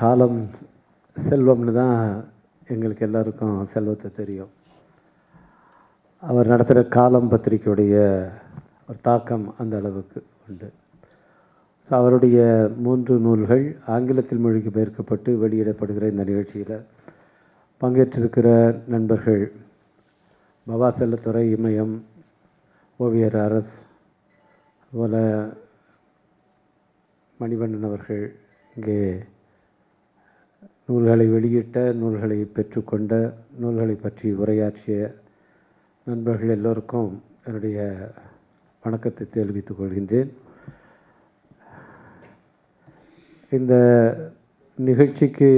காலம் செல்வம்னு தான் எங்களுக்கு எல்லாருக்கும் செல்வத்தை தெரியும். அவர் நடத்துகிற காலம் பத்திரிக்கையுடைய ஒரு தாக்கம் அந்த அளவுக்கு உண்டு. ஸோ அவருடைய மூன்று நூல்கள் ஆங்கிலத்தில் மொழிக்கு பெயர்க்கப்பட்டு வெளியிடப்படுகிற இந்த நிகழ்ச்சியில் பங்கேற்றிருக்கிற நண்பர்கள் பவா செல்லத்துறை இமயம் ஓவியர் அரஸ் அதுபோல் மணிவண்ணன் அவர்கள் இங்கே நூல்களை வெளியிட்ட நூல்களை பெற்றுக்கொண்ட நூல்களை பற்றி உரையாற்றிய நண்பர்கள் எல்லோருக்கும் என்னுடைய வணக்கத்தை தெரிவித்துக் கொள்கின்றேன். இந்த நிகழ்ச்சிக்கு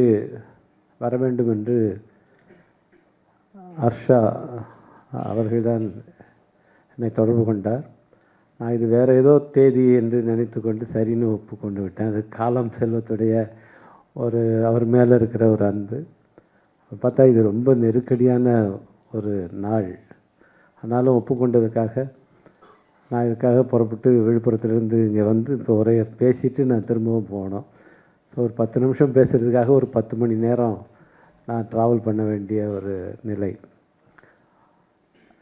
வர வேண்டும் என்று ஹர்ஷா அவர்கள்தான் என்னை தொடர்பு கொண்டார். நான் இது வேறு ஏதோ தேதி என்று நினைத்து கொண்டு சரின்னு ஒப்புக்கொண்டு விட்டேன். அது காலம் செல்வத்துடைய ஒரு அவர் மேலே இருக்கிற ஒரு அன்பு. பார்த்தா இது ரொம்ப நெருக்கடியான ஒரு நாள். ஆனாலும் ஒப்புக்கொண்டதுக்காக நான் இதுக்காக புறப்பட்டு விழுப்புரத்துலேருந்து இங்கே வந்து இப்போ உரைய பேசிட்டு நான் திரும்பவும் போனோம். ஸோ ஒரு பத்து நிமிஷம் பேசுகிறதுக்காக ஒரு பத்து மணி நேரம் நான் ட்ராவல் பண்ண வேண்டிய ஒரு நிலை.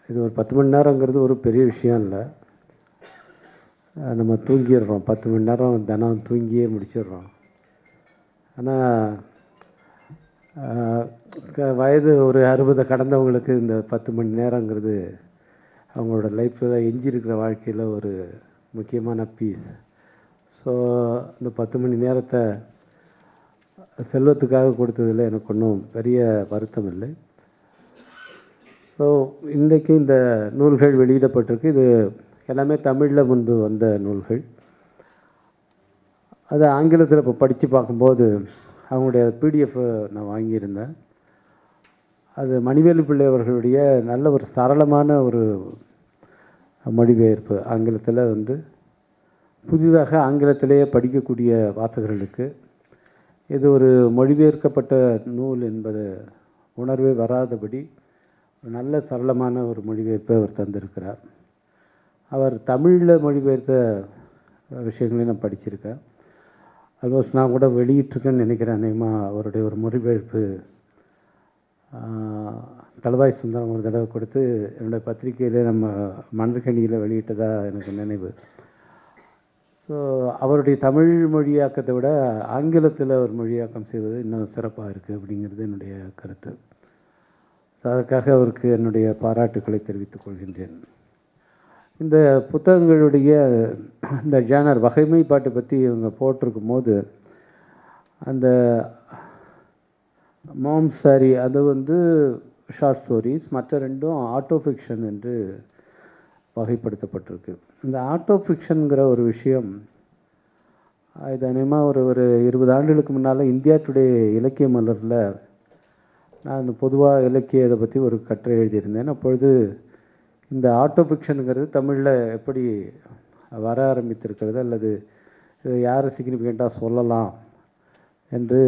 இது ஒரு பத்து மணி நேரங்கிறது ஒரு பெரிய விஷயம் இல்லை. நம்ம தூங்கிடுறோம். பத்து மணி நேரம் தினம் தூங்கியே முடிச்சிடுறோம். ஆனால் வயது ஒரு அறுபதை கடந்தவங்களுக்கு இந்த பத்து மணி நேரங்கிறது அவங்களோட லைஃப்பில் எஞ்சியிருக்கிற வாழ்க்கையில் ஒரு முக்கியமான பீஸ் ஸோ இந்த பத்து மணி நேரத்தை செல்வத்துக்காக கொடுத்ததில் எனக்கு ஒன்றும் பெரிய வருத்தம் இல்லை. ஸோ இன்றைக்கு இந்த நூல்கள் வெளியிடப்பட்டிருக்கு. இது எல்லாமே தமிழில் முன்பு வந்த நூல்கள். அதை ஆங்கிலத்தில் இப்போ படித்து பார்க்கும்போது அவங்களுடைய பிடிஎஃப் நான் வாங்கியிருந்தேன். அது மணிவேலு பிள்ளை அவர்களுடைய நல்ல ஒரு சரளமான ஒரு மொழிபெயர்ப்பு ஆங்கிலத்தில் வந்து புதிதாக ஆங்கிலத்திலேயே படிக்கக்கூடிய வாசகர்களுக்கு. இது ஒரு மொழிபெயர்க்கப்பட்ட நூல் என்பது உணர்வே வராதபடி ஒரு நல்ல சரளமான ஒரு மொழிபெயர்ப்பை அவர் தந்திருக்கிறார். அவர் தமிழில் மொழிபெயர்த்த விஷயங்களையும் நான் படிச்சிருக்கேன். ஆல்மோஸ்ட் நான் கூட வெளியிட்டிருக்கேன்னு நினைக்கிறேன் அநேகமாக அவருடைய ஒரு மொழிபெயர்ப்பு. தலவாய் சுந்தரம் ஒரு தடவை கொடுத்து என்னுடைய பத்திரிக்கையில் நம்ம மணற்கணியில் வெளியிட்டதாக எனக்கு நினைவு. ஸோ அவருடைய தமிழ் மொழியாக்கத்தை விட ஆங்கிலத்தில் ஒரு மொழியாக்கம் செய்வது இன்னும் சிறப்பாக இருக்குது அப்படிங்கிறது என்னுடைய கருத்து. ஸோ அதுக்காக அவருக்கு என்னுடைய பாராட்டுக்களை தெரிவித்துக் கொள்கின்றேன். இந்த புத்தகங்களுடைய அந்த ஜேனர் வகைமைப்பாட்டை பற்றி இவங்க போட்டிருக்கும் போது அந்த மாம் சாரி அது வந்து ஷார்ட் ஸ்டோரிஸ் மற்ற ரெண்டும் ஆட்டோ ஃபிக்ஷன் என்று வகைப்படுத்தப்பட்டிருக்கு. இந்த ஆட்டோ ஃபிக்ஷனுங்கிற ஒரு விஷயம் இது அநேகமாக ஒரு ஒரு இருபது ஆண்டுகளுக்கு முன்னால் இந்தியா டுடே இலக்கிய மலரில் நான் பொதுவாக இலக்கிய இதை பற்றி ஒரு கட்டுரை எழுதியிருந்தேன். அப்பொழுது இந்த ஆட்டோ ஃபிக்ஷனுங்கிறது தமிழில் எப்படி வர ஆரம்பித்திருக்கிறது அல்லது இதை யார் சிக்னிஃபிகண்ட்டாக சொல்லலாம் என்று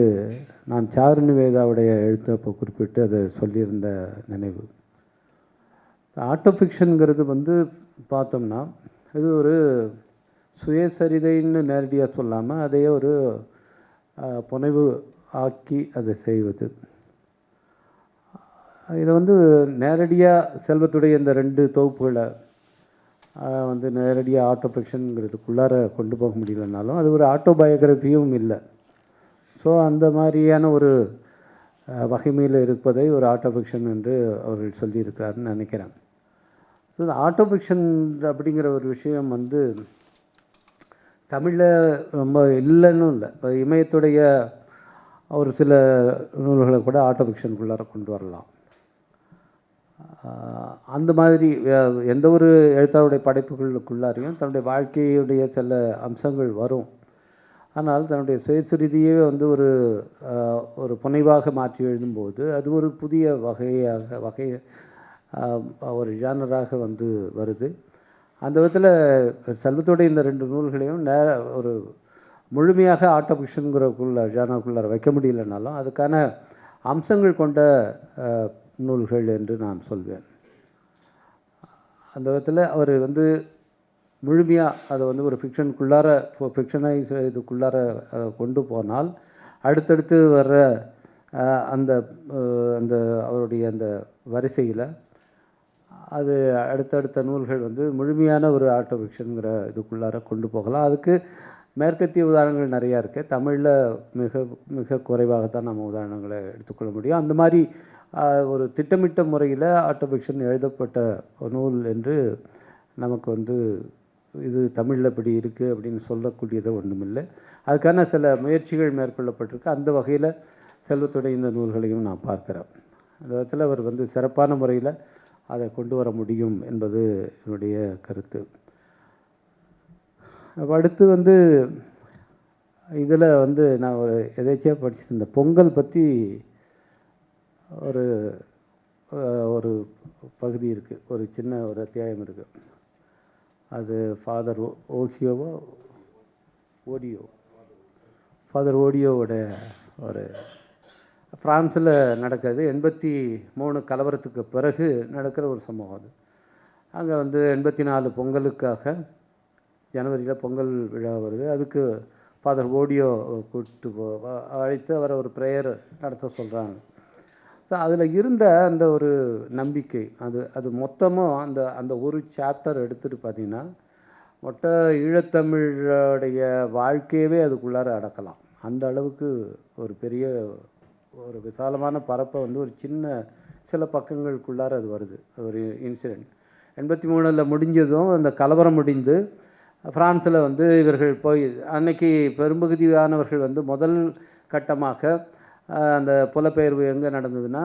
நான் சாருணி வேதாவுடைய எழுத்தை அப்போ குறிப்பிட்டு அதை சொல்லியிருந்த நினைவு. ஆட்டோ ஃபிக்ஷனுங்கிறது வந்து பார்த்தோம்னா இது ஒரு சுயசரிதைன்னு நேரடியாக சொல்லாமல் அதையே ஒரு புனைவு ஆக்கி அதை செய்வது. இதை வந்து நேரடியாக செல்வத்துடைய இந்த ரெண்டு தொகுப்புகளை வந்து நேரடியாக ஆட்டோ ஃபிக்ஷனுங்கிறதுக்குள்ளார கொண்டு போக முடியலனாலும் அது ஒரு ஆட்டோபயோகிராஃபியும் இல்லை. ஸோ அந்த மாதிரியான ஒரு வகைமையில் இருப்பதை ஒரு ஆட்டோ ஃபிக்ஷன் என்று அவர்கள் சொல்லியிருக்கிறாருன்னு நினைக்கிறேன். ஸோ இந்த ஆட்டோ ஃபிக்ஷன் அப்படிங்கிற ஒரு விஷயம் வந்து தமிழில் ரொம்ப இல்லைன்னு இல்லை. இப்போ இமயத்துடைய ஒரு சில நூல்களை கூட ஆட்டோ ஃபிக்ஷனுக்குள்ளார கொண்டு வரலாம். அந்த மாதிரி எந்த ஒரு எழுத்தாளருடைய படைப்புகளுக்குள்ளாரையும் தன்னுடைய வாழ்க்கையுடைய சில அம்சங்கள் வரும். ஆனால் தன்னுடைய சுயசுரிதியே வந்து ஒரு ஒரு புனைவாக மாற்றி எழுதும்போது அது ஒரு புதிய வகையாக வகை ஒரு ஜானராக வந்து வருது. அந்த விதத்தில் செல்வத்துடைய இந்த ரெண்டு நூல்களையும் நேர ஒரு முழுமையாக ஆட்டோபிக்ஷனுங்கிறக்குள்ள ஜானருக்குள்ளார வைக்க முடியலனாலும் அதுக்கான அம்சங்கள் கொண்ட நூல்கள் என்று நான் சொல்வேன். அந்த விதத்தில் அவர் வந்து முழுமையாக அதை வந்து ஒரு ஃபிக்ஷனுக்குள்ளார ஃபிக்ஷனை இதுக்குள்ளார அதை கொண்டு போனால் அடுத்தடுத்து வர்ற அந்த அந்த அவருடைய அந்த வரிசையில் அது அடுத்தடுத்த நூல்கள் வந்து முழுமையான ஒரு ஆட்டோ ஃபிக்ஷனுங்கிற இதுக்குள்ளார கொண்டு போகலாம். அதுக்கு மேற்கத்திய உதாரணங்கள் நிறையா இருக்குது தமிழில் மிக மிக குறைவாக தான் நம்ம உதாரணங்களை எடுத்துக்கொள்ள முடியும். அந்த மாதிரி ஒரு திட்டமிட்ட முறையில் ஆட்டோபிக்ஷன் எழுதப்பட்ட நூல் என்று நமக்கு வந்து இது தமிழில் இப்படி இருக்குது அப்படின்னு சொல்லக்கூடியது ஒன்றுமில்லை அதுக்கான சில முயற்சிகள் மேற்கொள்ளப்பட்டிருக்கு. அந்த வகையில் செல்வத்துடைய இந்த நூல்களையும் நான் பார்க்குறேன் அந்த விதத்தில் அவர் வந்து சிறப்பான முறையில் அதை கொண்டு வர முடியும் என்பது என்னுடைய கருத்து. அடுத்து வந்து இதில் வந்து நான் ஒரு எதேச்சியாக படிச்சிருந்தேன் பொங்கல் பற்றி ஒரு ஒரு பகுதி இருக்குது ஒரு சின்ன ஒரு அத்தியாயம் இருக்குது அது ஃபாதர் ஓஹியோவோ ஓடியோ ஃபாதர் ஓடியோவோட ஒரு ஃப்ரான்ஸில் நடக்கிறது எண்பத்தி மூணு கலவரத்துக்கு பிறகு நடக்கிற ஒரு சம்பவம் அது. அங்கே வந்து எண்பத்தி நாலு பொங்கலுக்காக ஜனவரியில் பொங்கல் விழா வருது. அதுக்கு ஃபாதர் ஓடியோ கூப்பிட்டு போ அழைத்து அவரை ஒரு ப்ரேயர் நடத்த சொல்கிறாங்க ஸோ அதில் இருந்த அந்த ஒரு நம்பிக்கை அது அது மொத்தமாக அந்த அந்த ஒரு சாப்டர் எடுத்துகிட்டு பார்த்தீங்கன்னா மொட்டை ஈழத்தமிழோடைய வாழ்க்கையவே அதுக்குள்ளார அடக்கலாம். அந்த அளவுக்கு ஒரு பெரிய ஒரு விசாலமான பரப்பை வந்து ஒரு சின்ன சில பக்கங்களுக்குள்ளார அது வருது. ஒரு இன்சிடெண்ட் எண்பத்தி மூணில் முடிஞ்சதும் அந்த கலவரம் முடிந்து ஃப்ரான்ஸில் வந்து இவர்கள் போய் அன்னைக்கு பெரும்பகுதியானவர்கள் வந்து முதல் கட்டமாக அந்த புலப்பெயர்வு எங்கே நடந்ததுன்னா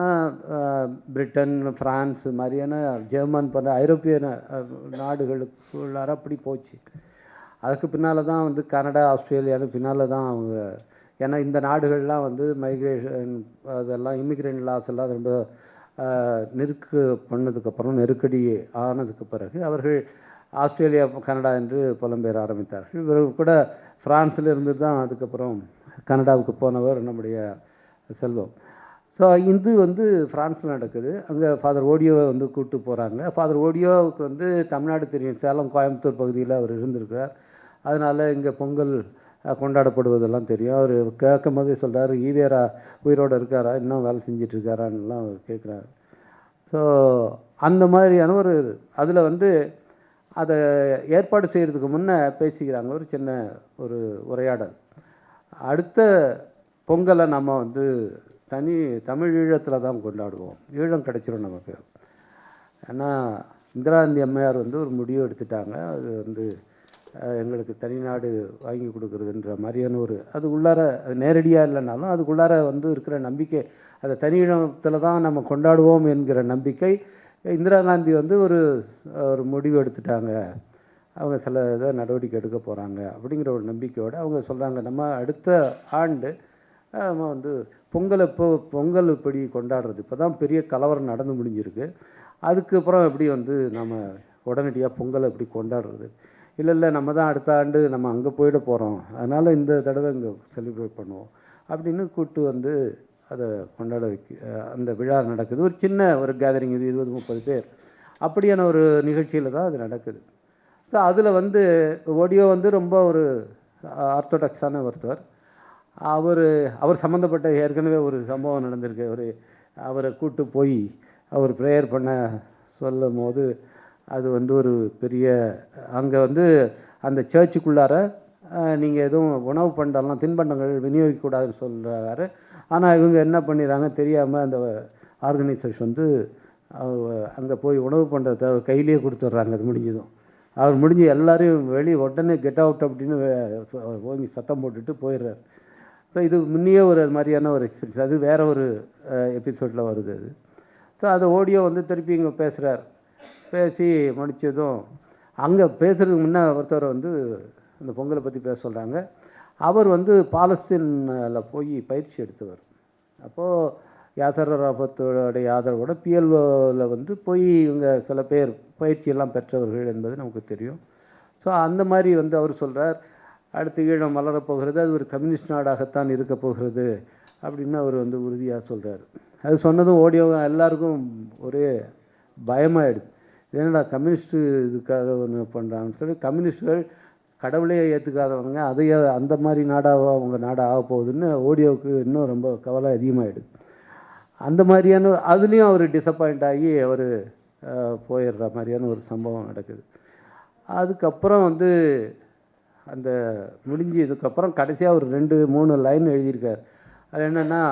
பிரிட்டன் ஃப்ரான்ஸ் மாதிரியான ஜெர்மன் போன்ற ஐரோப்பிய நாடுகளுக்குள்ளார அப்படி போச்சு. அதுக்கு பின்னால் தான் வந்து கனடா ஆஸ்திரேலியான்னு பின்னால் தான் அவங்க ஏன்னா இந்த நாடுகள்லாம் வந்து மைக்ரேஷன் அதெல்லாம் இமிக்ரெண்ட் லாஸ் எல்லாம் ரொம்ப நெருக்கு பண்ணதுக்கப்புறம் நெருக்கடி ஆனதுக்கு பிறகு அவர்கள் ஆஸ்திரேலியா கனடா என்று புலம்பெயர ஆரம்பித்தார்கள். இவர் கூட பிரான்ஸில் இருந்து தான் அதுக்கப்புறம் கனடாவுக்கு போனவர் நம்முடைய செல்வம். ஸோ இந்து வந்து ஃப்ரான்ஸில் நடக்குது. அங்கே ஃபாதர் ஓடியோவை வந்து கூப்பிட்டு போகிறாங்க ஃபாதர் ஓடியோவுக்கு வந்து தமிழ்நாடு தெரியும். சேலம் கோயம்புத்தூர் பகுதியில் அவர் இருந்திருக்கிறார். அதனால் இங்கே பொங்கல் கொண்டாடப்படுவதெல்லாம் தெரியும். அவர் கேட்கும் போதே சொல்கிறாரு ஈவேரா உயிரோடு இருக்காரா? இன்னும் வேலை செஞ்சிட்ருக்காரான்லாம் அவர் கேட்குறாரு. ஸோ அந்த மாதிரியான ஒரு அதில் வந்து அதை ஏற்பாடு செய்கிறதுக்கு முன்னே பேசிக்கிறாங்க. ஒரு சின்ன ஒரு உரையாடல். அடுத்த பொங்கலை நம்ம வந்து தனி தமிழ் ஈழத்தில் தான் கொண்டாடுவோம். ஈழம் கிடைச்சிரும் நமக்கு. ஏன்னா இந்திராந்தி அம்மையார் வந்து ஒரு முடிவு எடுத்துட்டாங்க. அது வந்து எங்களுக்கு தனிநாடு வாங்கி கொடுக்குறதுன்ற மாதிரியான ஒரு அது உள்ளார நேரடியாக இல்லைனாலும் அதுக்குள்ளார வந்து இருக்கிற நம்பிக்கை அதை தனியிடத்தில் தான் நம்ம கொண்டாடுவோம் என்கிற நம்பிக்கை இந்திரா காந்தி வந்து ஒரு ஒரு முடிவு எடுத்துட்டாங்க. அவங்க சில இதை நடவடிக்கை எடுக்க போகிறாங்க அப்படிங்கிற ஒரு நம்பிக்கையோடு அவங்க சொல்கிறாங்க நம்ம அடுத்த ஆண்டு வந்து பொங்கல் இப்போ பொங்கல் இப்படி கொண்டாடுறது? இப்போ தான் பெரிய கலவரம் நடந்து முடிஞ்சிருக்கு. அதுக்கப்புறம் எப்படி வந்து நம்ம உடனடியாக பொங்கலை எப்படி கொண்டாடுறது? இல்லை இல்லை நம்ம தான் அடுத்த ஆண்டு நம்ம அங்கே போயிட போகிறோம் அதனால் இந்த தடவை இங்கே செலிப்ரேட் பண்ணுவோம். அப்படின்னு கூப்பிட்டு வந்து அதை கொண்டாட வைக்க அந்த விழா நடக்குது. ஒரு சின்ன ஒரு கேதரிங் இது இருபது முப்பது பேர். அப்படியான ஒரு நிகழ்ச்சியில் தான் அது நடக்குது. ஸோ அதில் வந்து ஒடியோ வந்து ரொம்ப ஒரு ஆர்த்தோடாக்ஸான ஒருத்தர். அவர் அவர் சம்மந்தப்பட்ட ஏற்கனவே ஒரு சம்பவம் நடந்திருக்கு. அவர் அவரை கூட்டு போய் அவர் ப்ரேயர் பண்ண சொல்லும் போது அது வந்து ஒரு பெரிய அங்கே வந்து அந்த சர்ச்சுக்குள்ளார நீங்கள் எதுவும் உணவு பண்டம்லாம் தின்பண்டங்கள் விநியோகிக்கக்கூடாதுன்னு சொல்கிறாரு ஆனால் இவங்க என்ன பண்ணிடுறாங்க தெரியாமல் அந்த ஆர்கனைசேஷன் வந்து அங்கே போய் உணவு பண்டத்தை அவர் கையிலேயே கொடுத்துட்றாங்க. அது முடிஞ்சதும். அவர் முடிஞ்சு எல்லாரையும் வெளியே உடனே கெட் அவுட் அப்படின்னு ஓங்கி சத்தம் போட்டுட்டு போயிடுறாரு. ஸோ இது முன்னையே ஒரு அது மாதிரியான ஒரு எக்ஸ்பீரியன்ஸ் அது வேற ஒரு எபிசோடில் வருது அது. ஸோ அது ஓடியோ வந்து திருப்பி இங்கே பேசுகிறார் பேசி முடித்ததும் அங்கே பேசுகிறதுக்கு முன்னே ஒருத்தர் வந்து இந்த பொங்கலை பற்றி பேச சொல்கிறாங்க அவர் வந்து பாலஸ்தீனில் போய் பயிற்சி எடுத்தவர். அப்போது யாசர் ராபத்தோடைய ஆதரவோட பிஎல்ஓவில் வந்து போய் இவங்க சில பேர் பயிற்சியெல்லாம் பெற்றவர்கள் என்பது நமக்கு தெரியும். ஸோ அந்த மாதிரி வந்து அவர் சொல்கிறார் அடுத்து ஈழம் வளரப்போகிறது அது ஒரு கம்யூனிஸ்ட் நாடாகத்தான் இருக்கப் போகிறது அப்படின்னு அவர் வந்து உறுதியாக சொல்கிறார் அது சொன்னதும் ஓடியோ எல்லாருக்கும் ஒரே பயமாயிடுது. என்னடா கம்யூனிஸ்ட் இதுக்காக ஒன்று பண்ணுறாங்கன்னு சொல்லி கம்யூனிஸ்டுகள் கடவுளே ஏற்றுக்காதவங்க அதையே அந்த மாதிரி நாடாக அவங்க நாடாக ஆக போகுதுன்னு ஓடியோவுக்கு இன்னும் ரொம்ப கவலை அதிகமாகிடுது அந்த மாதிரியான அதுலேயும் அவர் டிசப்பாயிண்ட் ஆகி அவர் போயிடுற மாதிரியான ஒரு சம்பவம் நடக்குது. அதுக்கப்புறம் வந்து அந்த முடிஞ்சு இதுக்கப்புறம் கடைசியாக ஒரு ரெண்டு மூணு லைன் எழுதியிருக்கார். அது என்னென்னா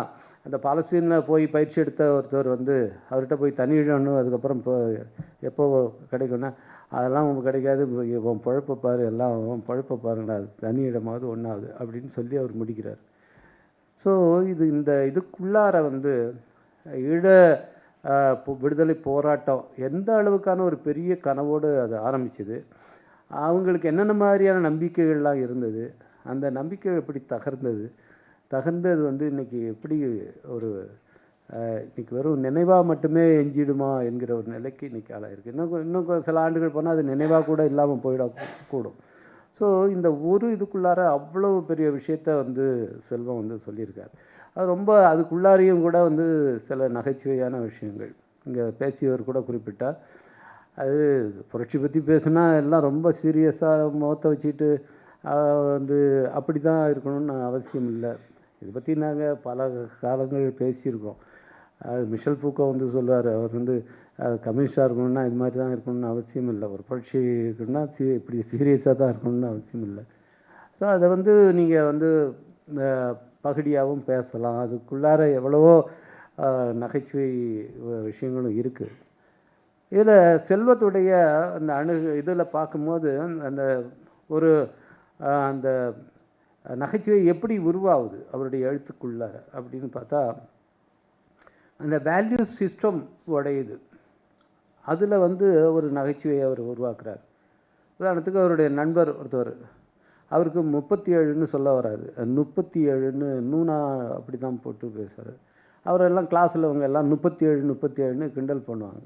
அந்த பாலஸ்தீனில் போய் பயிற்சி எடுத்த ஒருத்தர் வந்து அவர்கிட்ட போய் தனி இழணும் அதுக்கப்புறம் இப்போ எப்போ கிடைக்கும்னா அதெல்லாம் உங்களுக்கு கிடைக்காது உன் பழப்பை பாரு எல்லாம் உன் பழப்பை பாருங்கடா தனி இடமாவது ஒன்றாவது அப்படின்னு சொல்லி அவர் முடிக்கிறார். ஸோ இது இந்த இதுக்குள்ளார வந்து ஈழ விடுதலை போராட்டம் எந்த அளவுக்கான ஒரு பெரிய கனவோடு அது ஆரம்பிச்சுது? அவங்களுக்கு என்னென்ன மாதிரியான நம்பிக்கைகள்லாம் இருந்தது அந்த நம்பிக்கை எப்படி தகர்ந்தது தகர்ந்தது வந்து இன்றைக்கி எப்படி ஒரு இன்றைக்கி வெறும் நினைவாக மட்டுமே எஞ்சிடுமா என்கிற ஒரு நிலைக்கு இன்றைக்கி ஆளாயிருக்கு இன்னும் இன்னும் சில ஆண்டுகள் போனால் அது நினைவாக கூட இல்லாமல் போயிட கூடும். ஸோ இந்த ஒரு இதுக்குள்ளார அவ்வளோ பெரிய விஷயத்த வந்து செல்வம் வந்து சொல்லியிருக்கார். அது ரொம்ப அதுக்குள்ளாரையும் கூட வந்து சில நகைச்சுவையான விஷயங்கள். இங்கே பேசியவர் கூட குறிப்பிட்டார். அது புரட்சி பற்றி பேசுனா எல்லாம் ரொம்ப சீரியஸாக முகத்தை வச்சுட்டு வந்து அப்படி தான் இருக்கணும்னு அவசியம் இல்லை. இதை பற்றி நாங்கள் பல காலங்கள் பேசியிருக்கோம். அது மிஷல் பூக்கோ வந்து சொல்லுவார் அவர் வந்து கம்யூனிஸ்டாக இருக்கணும்னா இது மாதிரி தான் இருக்கணும்னு அவசியம் இல்லை. ஒரு புரட்சி இருக்குன்னா சீ இப்படி சீரியஸாக தான் இருக்கணும்னு அவசியம் இல்லை. ஸோ அதை வந்து நீங்கள் வந்து இந்த பகடியாகவும் பேசலாம். அதுக்குள்ளார எவ்வளவோ நகைச்சுவை விஷயங்களும் இருக்குது இதில் செல்வத்துடைய அந்த அணு இதில் பார்க்கும்போது அந்த ஒரு அந்த நகைச்சுவை எப்படி உருவாகுது அவருடைய எழுத்துக்குள்ளார அப்படின்னு பார்த்தா அந்த வேல்யூ சிஸ்டம் உடையுது. அதில் வந்து ஒரு நகைச்சுவையை அவர் உருவாக்குறார். உதாரணத்துக்கு அவருடைய நண்பர் ஒருத்தவர் அவருக்கு முப்பத்தி ஏழுன்னு சொல்ல வராது முப்பத்தி ஏழுன்னு நூனா அப்படி தான் போட்டு பேசுகிறார் அவரெல்லாம் கிளாஸில் அவங்க எல்லாம் முப்பத்தி ஏழு முப்பத்தி ஏழுன்னு கிண்டல் பண்ணுவாங்க.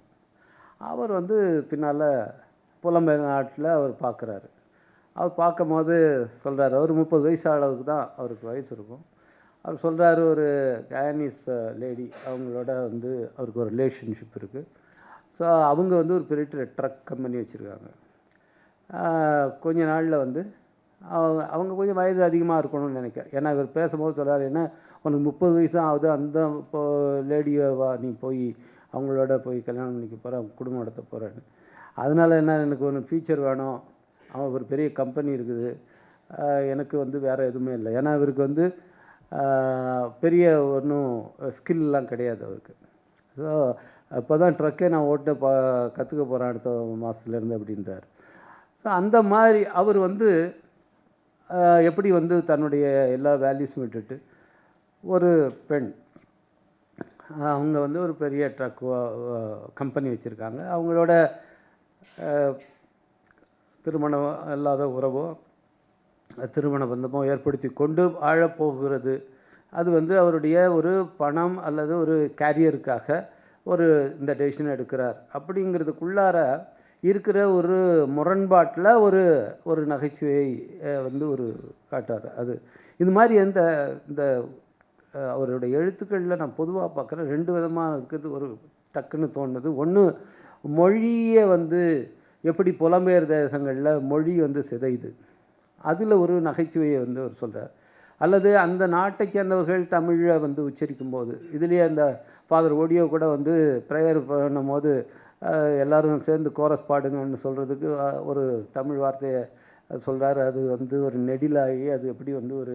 அவர் வந்து பின்னால் புலம்பெயர் நாட்டில் அவர் பார்க்குறாரு அவர் பார்க்கும்போது சொல்கிறாரு அவர் முப்பது வயசு அளவுக்கு தான் அவருக்கு வயசு இருக்கும். அவர் சொல்கிறாரு ஒரு கயனீஸ் லேடி uh, அவங்களோட வந்து அவருக்கு ஒரு ரிலேஷன்ஷிப் இருக்குது ஸோ அவங்க வந்து ஒரு பெரிய ட்ரக் கம்பெனி வச்சுருக்காங்க. கொஞ்ச நாளில் வந்து அவங்க அவங்க கொஞ்சம் வயது அதிகமாக இருக்கணும்னு நினைக்கிறேன். ஏன்னா இவர் பேசும்போது சொல்கிறார் என்ன உனக்கு முப்பது வயசு தான் ஆகுது அந்த இப்போ லேடியை வா நீ போய் அவங்களோட போய் கல்யாணம் பண்ணிக்க போகிறேன் குடும்பம் நடத்த போகிறேன்னு அதனால் என்ன எனக்கு ஒன்று ஃபியூச்சர் வேணும். அவன் ஒரு பெரிய கம்பெனி இருக்குது. எனக்கு வந்து வேறு எதுவுமே இல்லை. ஏன்னா இவருக்கு வந்து பெரிய ஒன்றும் ஸ்கில்லாம் கிடையாது அவருக்கு. ஸோ அப்போ தான் ட்ரக்கே நான் ஓட்ட ப கற்றுக்க போகிறேன் அடுத்த மாதத்துலேருந்து அப்படின்றார். ஸோ அந்த மாதிரி அவர் வந்து எப்படி வந்து தன்னுடைய எல்லா வேல்யூஸும் விட்டுட்டு ஒரு பெண் அவங்க வந்து ஒரு பெரிய ட்ரக் கம்பெனி வச்சுருக்காங்க. அவங்களோட திருமணம் இல்லாத உறவோ திருமண பந்தமோ ஏற்படுத்தி கொண்டு ஆழப்போகிறது அது வந்து அவருடைய ஒரு பணம் அல்லது ஒரு கேரியருக்காக ஒரு இந்த டெசிஷன் எடுக்கிறார். அப்படிங்கிறதுக்குள்ளார இருக்கிற ஒரு முரண்பாட்டில் ஒரு ஒரு நகைச்சுவையை வந்து ஒரு காட்டார் அது இது மாதிரி அந்த இந்த அவருடைய எழுத்துக்களில் நான் பொதுவாக பார்க்குறேன் ரெண்டு விதமாக இருக்கிறது ஒரு டக்குன்னு தோணுது. ஒன்று மொழியை வந்து எப்படி புலம்பெயர் தேசங்களில் மொழி வந்து சிதையுது. அதில் ஒரு நகைச்சுவையை வந்து அவர் சொல்கிறார் அல்லது அந்த நாட்டை சேர்ந்தவர்கள் தமிழை வந்து உச்சரிக்கும் போது இதுலேயே அந்த ஃபாதர் ஓடியோ கூட வந்து ப்ரேயர் பண்ணும் போது எல்லோரும் சேர்ந்து கோரஸ் பாடுங்கன்னு சொல்கிறதுக்கு ஒரு தமிழ் வார்த்தையை சொல்கிறாரு அது வந்து ஒரு நெடிலாகி அது எப்படி வந்து ஒரு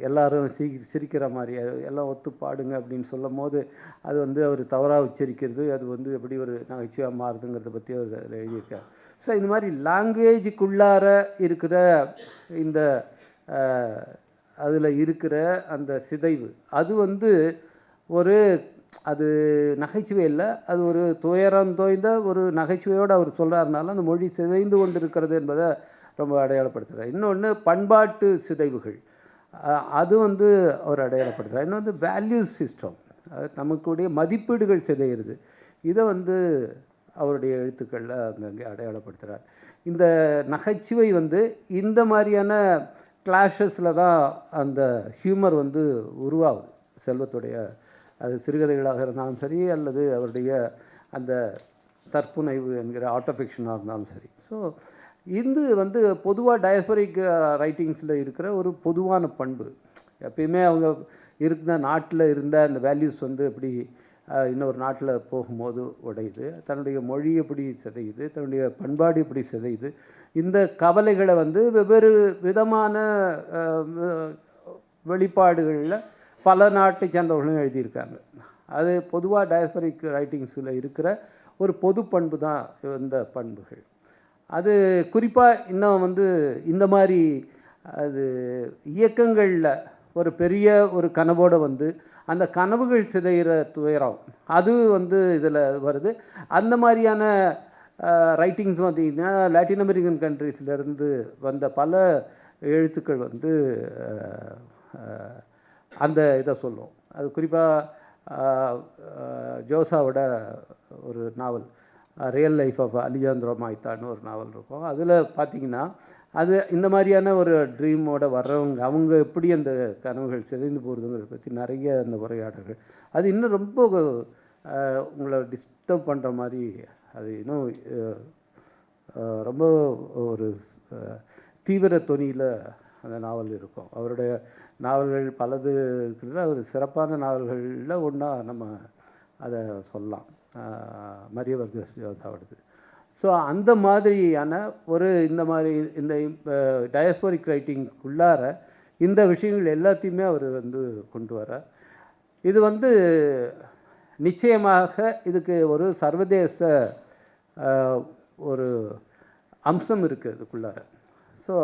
எல்லாரும் சி சிரிக்கிற மாதிரி எல்லாம் ஒத்து பாடுங்க அப்படின்னு சொல்லும் போது அது வந்து அவர் தவறாக உச்சரிக்கிறது அது வந்து எப்படி ஒரு நகைச்சுவையாக மாறுதுங்கிறத பற்றி அவர் எழுதியிருக்கார். ஸோ இந்த மாதிரி லாங்குவேஜுக்குள்ளார இருக்கிற இந்த அதில் இருக்கிற அந்த சிதைவு அது வந்து ஒரு அது நகைச்சுவை இல்லை அது ஒரு துயரம் தோய்ந்த ஒரு நகைச்சுவையோடு அவர் சொல்கிறாருனால அந்த மொழி சிதைந்து கொண்டு இருக்கிறது என்பதை ரொம்ப அடையாளப்படுத்துகிறார். இன்னொன்று பண்பாட்டு சிதைவுகள். அது வந்து அவர் அடையாளப்படுத்துகிறார். இன்னொன்று வேல்யூ சிஸ்டம் நமக்குடைய மதிப்பீடுகள் சிதையிறது. இதை வந்து அவருடைய எழுத்துக்களில் அங்கங்கே அடையாளப்படுத்துகிறார். இந்த நகைச்சுவை வந்து இந்த மாதிரியான கிளாஷஸில் தான் அந்த ஹியூமர் வந்து உருவாகுது. செல்வத்துடைய அது சிறுகதைகளாக இருந்தாலும் சரி அல்லது அவருடைய அந்த தற்புனைவு என்கிற ஆட்டோஃபிக்ஷனாக இருந்தாலும் சரி. ஸோ இந்து வந்து பொதுவாக டயஸ்பரிக் ரைட்டிங்ஸில் இருக்கிற ஒரு பொதுவான பண்பு. எப்பயுமே அவங்க இருந்த நாட்டில் இருந்த அந்த வேல்யூஸ் வந்து எப்படி இன்னொரு நாட்டில் போகும்போது உடையுது. தன்னுடைய மொழி எப்படி சிதையுது தன்னுடைய பண்பாடு எப்படி சிதையுது. இந்த கவலைகளை வந்து வெவ்வேறு விதமான வெளிப்பாடுகளில் பல நாட்டை சேர்ந்தவர்களும் எழுதியிருக்காங்க. அது பொதுவாக டயஸ்பரிக் ரைட்டிங்ஸில் இருக்கிற ஒரு பொது பண்பு தான் இந்த பண்புகள். அது குறிப்பாக இன்னும் வந்து இந்த மாதிரி அது இயக்கங்களில் ஒரு பெரிய ஒரு கனவோடு வந்து அந்த கனவுகள் சிதைகிற துயரம் அது வந்து இதில் வருது. அந்த மாதிரியான ரைட்டிங்ஸ் பார்த்திங்கன்னா லாட்டின் அமெரிக்கன் கண்ட்ரீஸ்லேருந்து வந்த பல எழுத்துக்கள் வந்து அந்த இதை சொல்லும். அது குறிப்பாக ஜோசாவோட ஒரு நாவல். ரியல் லைஃப் ஆஃப் அலிஜாந்திரோ மாய்த்தான்னு ஒரு நாவல் இருக்கும். அதில் பார்த்தீங்கன்னா அது இந்த மாதிரியான ஒரு ட்ரீமோட வர்றவங்க அவங்க எப்படி அந்த கனவுகள் சிதைந்து போகிறதுங்கிறத பற்றி நிறைய அந்த உரையாடல்கள். அது இன்னும் ரொம்ப உங்களை டிஸ்டர்ப் பண்ணுற மாதிரி அது இன்னும் ரொம்ப ஒரு தீவிர தொனியில் அந்த நாவல் இருக்கும். அவருடைய நாவல்கள் பலது இருக்கிறதுல ஒரு சிறப்பான நாவல்களில் ஒன்றா நம்ம அதை சொல்லலாம். மரிய வர்க்க யோதாவோடது ஸோ அந்த மாதிரியான ஒரு இந்த மாதிரி இந்த டயஸ்போரிக் ரைட்டிங்குள்ளார இந்த விஷயங்கள் எல்லாத்தையுமே அவர் வந்து கொண்டு வரார் இது வந்து நிச்சயமாக இதுக்கு ஒரு சர்வதேச ஒரு அம்சம் இருக்குது இதுக்குள்ளார. ஸோ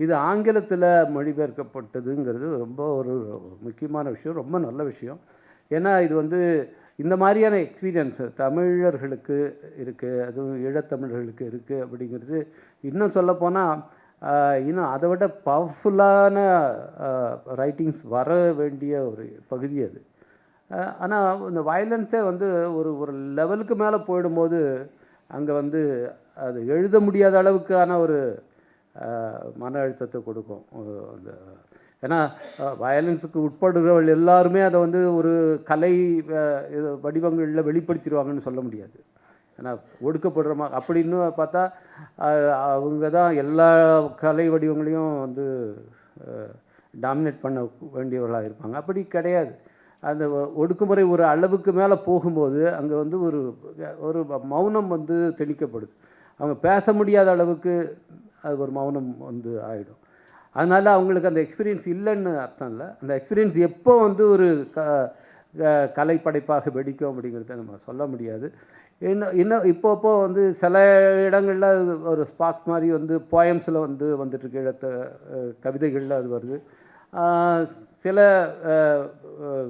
இது ஆங்கிலத்தில் மொழிபெயர்க்கப்பட்டதுங்கிறது ரொம்ப ஒரு முக்கியமான விஷயம் ரொம்ப நல்ல விஷயம். ஏன்னா இது வந்து இந்த மாதிரியான எக்ஸ்பீரியன்ஸு தமிழர்களுக்கு இருக்குது அதுவும் ஈழத்தமிழர்களுக்கு இருக்குது அப்படிங்கிறது இன்னும் சொல்லப்போனால் இன்னும் அதை விட பவர்ஃபுல்லான ரைட்டிங்ஸ் வர வேண்டிய ஒரு பகுதி அது. ஆனால் இந்த வயலன்ஸே வந்து ஒரு ஒரு லெவலுக்கு மேலே போயிடும்போது அங்கே வந்து அது எழுத முடியாத அளவுக்கான ஒரு மன அழுத்தத்தை கொடுக்கும். அந்த ஏன்னா வயலன்ஸுக்கு உட்படுகிறவர்கள் எல்லாருமே அதை வந்து ஒரு கலை இது வடிவங்களில் வெளிப்படுத்திடுவாங்கன்னு சொல்ல முடியாது. ஏன்னா ஒடுக்கப்படுறமா அப்படின்னு பார்த்தா அவங்க தான் எல்லா கலை வடிவங்களையும் வந்து டாமினேட் பண்ண வேண்டியவர்களாக இருப்பாங்க. அப்படி கிடையாது. அந்த ஒடுக்குமுறை ஒரு அளவுக்கு மேலே போகும்போது அங்கே வந்து ஒரு ஒரு மௌனம் வந்து திணிக்கப்படுது அவங்க பேச முடியாத அளவுக்கு அது ஒரு மௌனம் வந்து ஆகிடும் அதனால் அவங்களுக்கு அந்த எக்ஸ்பீரியன்ஸ் இல்லைன்னு அர்த்தம் இல்லை. அந்த எக்ஸ்பீரியன்ஸ் எப்போ வந்து ஒரு க க- கலைப்படைப்பாக வெடிக்கும் அப்படிங்கிறத நம்ம சொல்ல முடியாது. இன்னும் இன்னும் இப்போ இப்போ வந்து சில இடங்களில் ஒரு ஸ்பாக் மாதிரி வந்து போயம்ஸில் வந்து வந்துட்டுருக்கு இடத்த கவிதைகளில் அது வருது. சில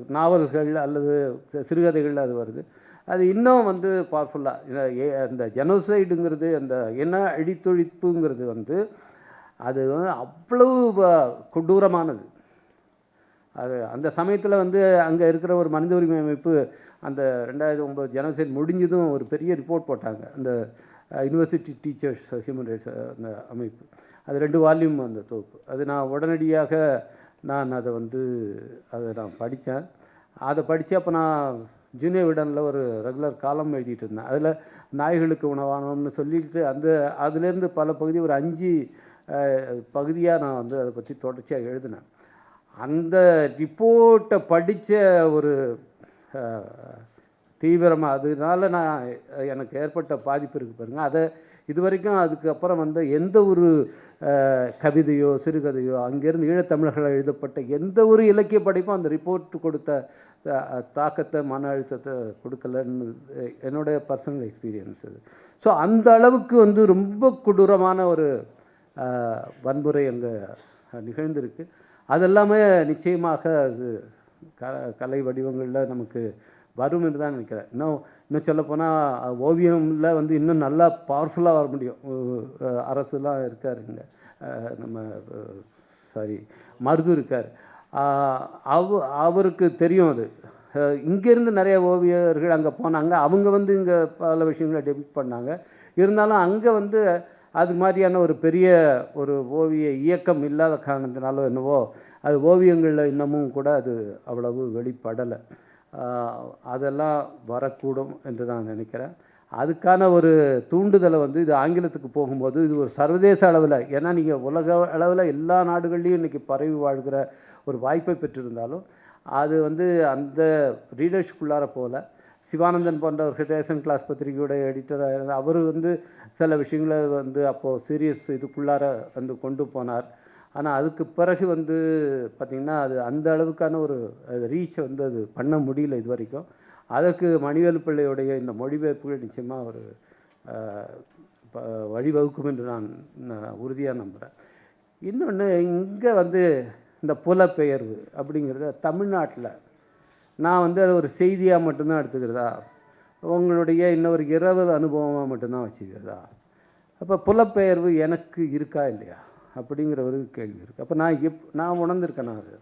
நாவல்கள் அல்லது சிறுகதைகளில் அது வருது. அது இன்னும் வந்து பவர்ஃபுல்லாக அந்த ஜெனோசைடுங்கிறது அந்த இன அழித்தொழிப்புங்கிறது வந்து அது வந்து அவ்வளவு கொடூரமானது. அது அந்த சமயத்தில் வந்து அங்கே இருக்கிற ஒரு மனித உரிமை அமைப்பு அந்த ரெண்டாயிரத்தி ஒம்பது ஜனசைட் முடிஞ்சதும் ஒரு பெரிய ரிப்போர்ட் போட்டாங்க. அந்த யூனிவர்சிட்டி டீச்சர்ஸ் ஹியூமன் ரைட்ஸ் அந்த அமைப்பு. அது ரெண்டு வால்யூம் அந்த தொகுப்பு. அது நான் உடனடியாக நான் அதை வந்து அதை நான் படித்தேன். அதை படித்து அப்போ நான் ஜூனியர் விடனில் ஒரு ரெகுலர் காலம் எழுதிட்டு இருந்தேன். அதில் நாய்களுக்கு உணவானோம்னு சொல்லிட்டு அந்த அதுலேருந்து பல பகுதி ஒரு அஞ்சு பகுதியாக நான் வந்து அதை பற்றி தொடர்ச்சியாக எழுதினேன். அந்த ரிப்போர்ட்டை படித்த ஒரு தீவிரமாக அதனால நான் எனக்கு ஏற்பட்ட பாதிப்பு இருக்குது பாருங்கள் அதை இது வரைக்கும் அதுக்கப்புறம் வந்த எந்த ஒரு கவிதையோ சிறுகதையோ அங்கேருந்து ஈழத்தமிழர்கள் எழுதப்பட்ட எந்த ஒரு இலக்கிய படைப்பும் அந்த ரிப்போர்ட் கொடுத்த தாக்கத்தை மன அழுத்தத்தை கொடுக்கலன்னு என்னுடைய பர்சனல் எக்ஸ்பீரியன்ஸ் அது ஸோ அந்த அளவுக்கு வந்து ரொம்ப கொடூரமான ஒரு வன்முறை அங்கே நிகழ்ந்திருக்கு. அதெல்லாமே நிச்சயமாக அது க கலை வடிவங்களில் நமக்கு வரும் என்று தான் நினைக்கிறேன். இன்னும் இன்னும் சொல்லப்போனால் ஓவியமில் வந்து இன்னும் நல்லா பவர்ஃபுல்லாக வர முடியும். அரசுலாம் இருக்கார் இங்கே. நம்ம சாரி மருது இருக்கார். அவ அவருக்கு தெரியும் அது. இங்கேருந்து நிறைய ஓவியர்கள் அங்கே போனாங்க. அவங்க வந்து இங்கே பல விஷயங்களை டெபிட் பண்ணாங்க. இருந்தாலும் அங்கே வந்து அது மாதிரியான ஒரு பெரிய ஒரு ஓவிய இயக்கம் இல்லாத காரணத்தினாலோ என்னவோ அது ஓவியங்களில் இன்னமும் கூட அது அவ்வளவு வெளிப்படலை. அதெல்லாம் வரக்கூடும் என்று நான் நினைக்கிறேன். அதுக்கான ஒரு தூண்டுதலை வந்து இது ஆங்கிலத்துக்கு போகும்போது இது ஒரு சர்வதேச அளவில் ஏன்னா நீங்கள் உலக அளவில் எல்லா நாடுகள்லேயும் இன்றைக்கி பரவி வாழ்கிற ஒரு வாய்ப்பை பெற்றிருந்தாலும் அது வந்து அந்த ரீடர்ஷிப்புள்ளார போல சிவானந்தன் போன்றவர்கள் ரேஷன் கிளாஸ் பத்திரிகையோட எடிட்டராக அவர் வந்து சில விஷயங்களை வந்து அப்போது சீரியஸ் இதுக்குள்ளார வந்து கொண்டு போனார். ஆனால் அதுக்கு பிறகு வந்து பார்த்திங்கன்னா அது அந்த அளவுக்கான ஒரு ரீச்சை வந்து அது பண்ண முடியல இது வரைக்கும் அதற்கு மணிவேலு பிள்ளையுடைய இந்த மொழிபெயர்ப்புகள் நிச்சயமாக ஒரு வழிவகுக்கும் என்று நான் உறுதியாக நம்புகிறேன் இன்னொன்று இங்கே வந்து இந்த புலப்பெயர்வு அப்படிங்கிறத தமிழ்நாட்டில் நான் வந்து அதை ஒரு செய்தியாக மட்டும்தான் எடுத்துக்கிறதா? உங்களுடைய இன்னொரு இரவு அனுபவமாக மட்டும்தான் வச்சுக்கிறதா? அப்போ புலப்பெயர்வு எனக்கு இருக்கா இல்லையா? அப்படிங்கிற ஒரு கேள்வி இருக்குது அப்போ நான் எப் நான் உணர்ந்திருக்கேன் அது?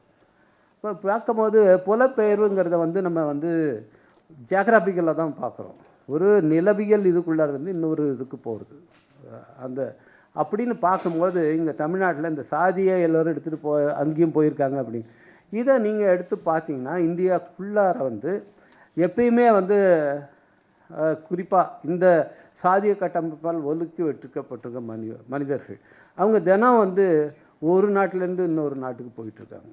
இப்போ பார்க்கும்போது புலப்பெயர்வுங்கிறத வந்து நம்ம வந்து ஜியாகிராஃபிக்கலில் தான் பார்க்குறோம். ஒரு நிலவியல் இதுக்குள்ளார இருந்து இன்னொரு இதுக்கு போகிறது அந்த அப்படின்னு பார்க்கும்போது இங்கே தமிழ்நாட்டில் இந்த சாதியை எல்லோரும் எடுத்துகிட்டு போ அங்கேயும் போயிருக்காங்க அப்படின்னு இதை நீங்கள் எடுத்து பார்த்தீங்கன்னா இந்தியாக்குள்ளார வந்து எப்பயுமே வந்து குறிப்பாக இந்த சாதிய கட்டமைப்பால் ஒதுக்கி வெட்டுக்கப்பட்டிருக்க மனி மனிதர்கள். அவங்க தினம் வந்து ஒரு நாட்டிலேருந்து இன்னொரு நாட்டுக்கு போயிட்டுருக்காங்க.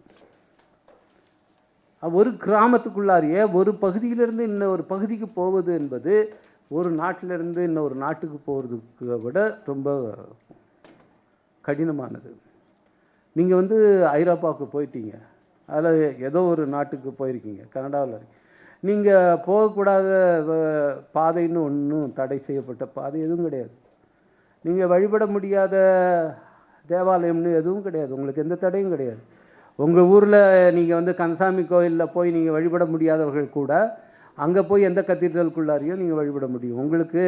ஒரு கிராமத்துக்குள்ளாரியே ஒரு பகுதியிலிருந்து இன்னொரு பகுதிக்கு போவது என்பது ஒரு நாட்டிலிருந்து இன்னொரு நாட்டுக்கு போகிறதுக்கு விட ரொம்ப கடினமானது. நீங்கள் வந்து ஐரோப்பாவுக்கு போயிட்டீங்க. அதில் ஏதோ ஒரு நாட்டுக்கு போயிருக்கீங்க. கனடாவில் நீங்கள் போகக்கூடாத பாதைன்னு ஒன்றும் தடை செய்யப்பட்ட பாதை எதுவும் கிடையாது. நீங்கள் வழிபட முடியாத தேவாலயம்னு எதுவும் கிடையாது. உங்களுக்கு எந்த தடையும் கிடையாது. உங்கள் ஊரில் நீங்கள் வந்து கந்தசாமி கோயிலில் போய் நீங்கள் வழிபட முடியாதவர்கள் கூட அங்கே போய் எந்த கத்தீட்ரலுக்குள்ளாரையும் நீங்கள் வழிபட முடியும். உங்களுக்கு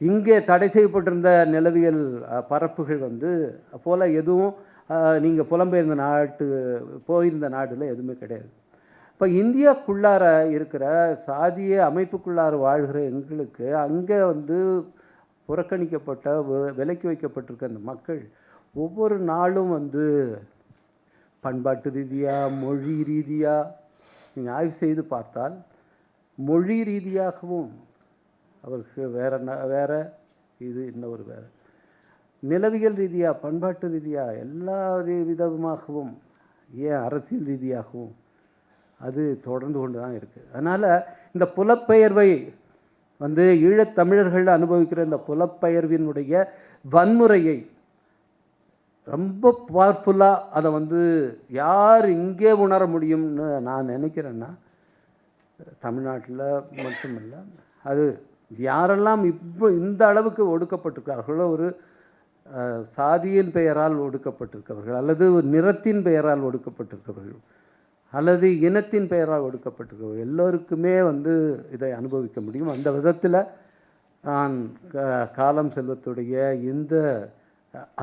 இங்கே தடை செய்யப்பட்டிருந்த நிலவியல் பரப்புகள் வந்து போல் எதுவும் நீங்கள் புலம்பெயர்ந்த நாட்டு போயிருந்த நாட்டில் எதுவுமே கிடையாது. இப்போ இந்தியாக்குள்ளார இருக்கிற சாதிய அமைப்புக்குள்ளார வாழ்கிற எங்களுக்கு அங்கே வந்து புறக்கணிக்கப்பட்ட வ- விலக்கி வைக்கப்பட்டிருக்க அந்த மக்கள் ஒவ்வொரு நாளும் வந்து பண்பாட்டு ரீதியாக மொழி ரீதியாக நீங்கள் ஆய்வு செய்து பார்த்தால் மொழி ரீதியாகவும் அவருக்கு வேற ந- வேறு இது இன்னொரு வேறு. நிலவியல் ரீதியாக பண்பாட்டு ரீதியாக எல்லா விதமாகவும் ஏன் அரசியல் ரீதியாகவும் அது தொடர்ந்து கொண்டு தான் இருக்குது அதனால் இந்த புலப்பெயர்வை வந்து ஈழத்தமிழர்கள் அனுபவிக்கிற இந்த புலப்பெயர்வினுடைய வன்முறையை ரொம்ப பவர்ஃபுல்லாக அதை வந்து யார் இங்கே உணர முடியும்னு நான் நினைக்கிறேன்னா தமிழ்நாட்டில் மட்டுமல்ல அது யாரெல்லாம் இப்போ இந்த அளவுக்கு ஒடுக்கப்பட்டிருக்கிறார்களோ ஒரு சாதியின் பெயரால் ஒடுக்கப்பட்டிருக்கிறவர்கள் அல்லது ஒரு நிறத்தின் பெயரால் ஒடுக்கப்பட்டிருக்கிறவர்கள் அல்லது இனத்தின் பெயரால் ஒடுக்கப்பட்டிருக்கிறவர்கள் எல்லோருக்குமே வந்து இதை அனுபவிக்க முடியும். அந்த விதத்தில் நான் காலம் செல்வத்துடைய இந்த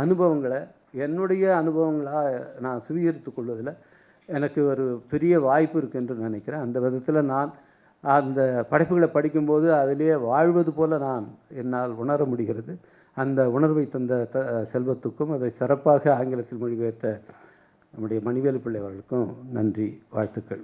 அனுபவங்களை என்னுடைய அனுபவங்களாக நான் சுவீகரித்துக் கொள்வதில் எனக்கு ஒரு பெரிய வாய்ப்பு இருக்கு என்று நினைக்கிறேன். அந்த விதத்தில் நான் அந்த படைப்புகளை படிக்கும்போது அதிலேயே வாழ்வது போல நான் என்னால் உணர முடிகிறது. அந்த உணர்வை தந்த த செல்வத்துக்கும் அதை சிறப்பாக ஆங்கிலத்தில் மொழிபெயர்த்த நம்முடைய மணிவேலு பிள்ளை அவர்களுக்கும் நன்றி வாழ்த்துக்கள்.